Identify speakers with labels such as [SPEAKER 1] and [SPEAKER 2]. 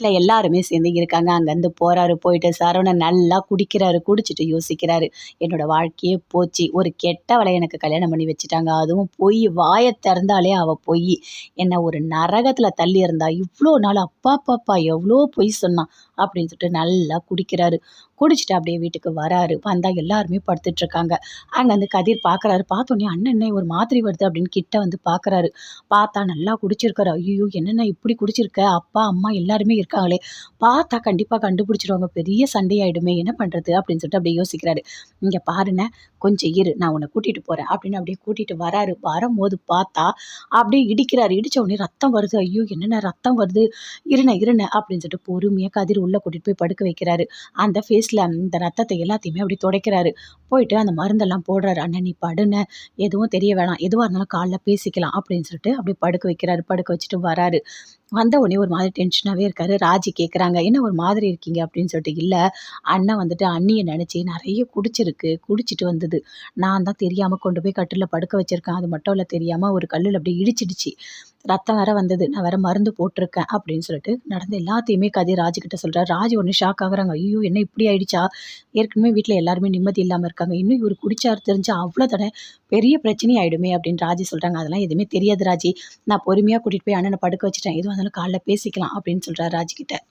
[SPEAKER 1] வீட்டில் எல்லாருமே சேர்ந்து இருக்காங்க. அங்கேருந்து போகிறாரு போயிட்டு சரவணன் நல்லா குடிக்கிறாரு குடிச்சிட்டு யோசிக்கிறாரு. என்னோட வாழ்க்கையே போச்சு. ஒரு கெட்டவளை எனக்கு கல்யாணம் பண்ணி வச்சுட்டாங்க. அதுவும் பொய். வாயை திறந்தாலே அவள் பொய். என்னை ஒரு நரகத்தில் தள்ளி இருந்தா இவ்வளோ நாள் அப்பா பாப்பா எவ்வளோ பொய் சொன்னான் அப்படின்னு சொல்லிட்டு நல்லா குடிக்கிறாரு. குடிச்சிட்டு அப்படியே வீட்டுக்கு வராரு. வந்தால் எல்லாருமே படுத்துட்டு இருக்காங்க. அங்கே வந்து கதிர் பார்க்குறாரு பார்த்தோன்னே அண்ணன் என்ன ஒரு மாதிரி வருது அப்படின்னு கிட்ட வந்து பார்க்குறாரு பார்த்தா நல்லா குடிச்சிருக்காரு. ஐயோ என்னென்ன இப்படி குடிச்சிருக்க? அப்பா அம்மா எல்லாருமே இருக்காங்களே? பார்த்தா கண்டிப்பாக கண்டுபிடிச்சிருவாங்க பெரிய சண்டையாயிடுமே என்ன பண்ணுறது அப்படின்னு சொல்லிட்டு அப்படியே யோசிக்கிறாரு. இங்கே பாருண்ணே கொஞ்சம் இரு நான் உன்னை கூட்டிகிட்டு போகிறேன் அப்படின்னு அப்படியே கூட்டிகிட்டு வராரு. வரும்போது பார்த்தா அப்படியே இடிக்கிறாரு. இடிச்ச உடனே ரத்தம் வருது. ஐயோ என்னென்ன ரத்தம் வருது? இருண இருண அப்படின்னு சொல்லிட்டு பொறுமையாக கதிர் உள்ளே கூட்டிகிட்டு போய் படுக்க வைக்கிறாரு. அந்த ஃபேஸில் இந்த ரத்தத்தை எல்லாத்தையுமே அப்படி துடைக்கிறாரு. போயிட்டு அந்த மருந்தெல்லாம் போடுறாரு. அண்ணன் நீ படுன எதுவும் தெரிய வேணாம். எதுவாக இருந்தாலும் காலைல பேசிக்கலாம். அப்படின்னு சொல்லிட்டு அப்படியே படுக்க வைக்கிறாரு. படுக்க வச்சுட்டு வராரு. வந்த உடனே ஒரு மாதிரி டென்ஷனாகவே இருக்காரு. ராஜி கேட்குறாங்க என்ன ஒரு மாதிரி இருக்கீங்க? அப்படின்னு சொல்லிட்டு இல்லை அண்ணன் வந்துட்டு அண்ணியை நினச்சி நிறைய குடிச்சிருக்கு குடிச்சிட்டு வந்தது. நான் தான் தெரியாமல் கொண்டு போய் கட்டில் படுக்க வச்சுருக்கேன். அது மட்டும் இல்லை தெரியாமல் ஒரு கல்லில் அப்படியே இடிச்சிடுச்சு. ரத்தம் வேற வந்தது நான் வேற மருந்து போட்டிருக்கேன் அப்படின்னு சொல்லிட்டு நடந்த எல்லாத்தையுமே கதிர் ராஜுக்கிட்ட சொல்கிறார் ராஜு ஒன்று ஷாக் ஆகுறாங்க. ஐயோ என்ன இப்படி ஆயிடுச்சா? ஏற்கனவே வீட்டில் எல்லாருமே நிம்மதி இல்லாமல் இருக்காங்க. இன்னும் இவர் குடிச்சார் தெரிஞ்சா அவ்வளோ தடவை பெரிய பிரச்சனை ஆகிடுமே அப்படின்னு ராஜி சொல்கிறாங்க அதெல்லாம் எதுவுமே தெரியாது ராஜி. நான் பொறுமையாக கூட்டிகிட்டு போய் அண்ணனை படுக்க வச்சுட்டேன். எதுவும் அதெல்லாம் காலைல பேசிக்கலாம் அப்படின்னு சொல்கிறார் ராஜுக்கிட்ட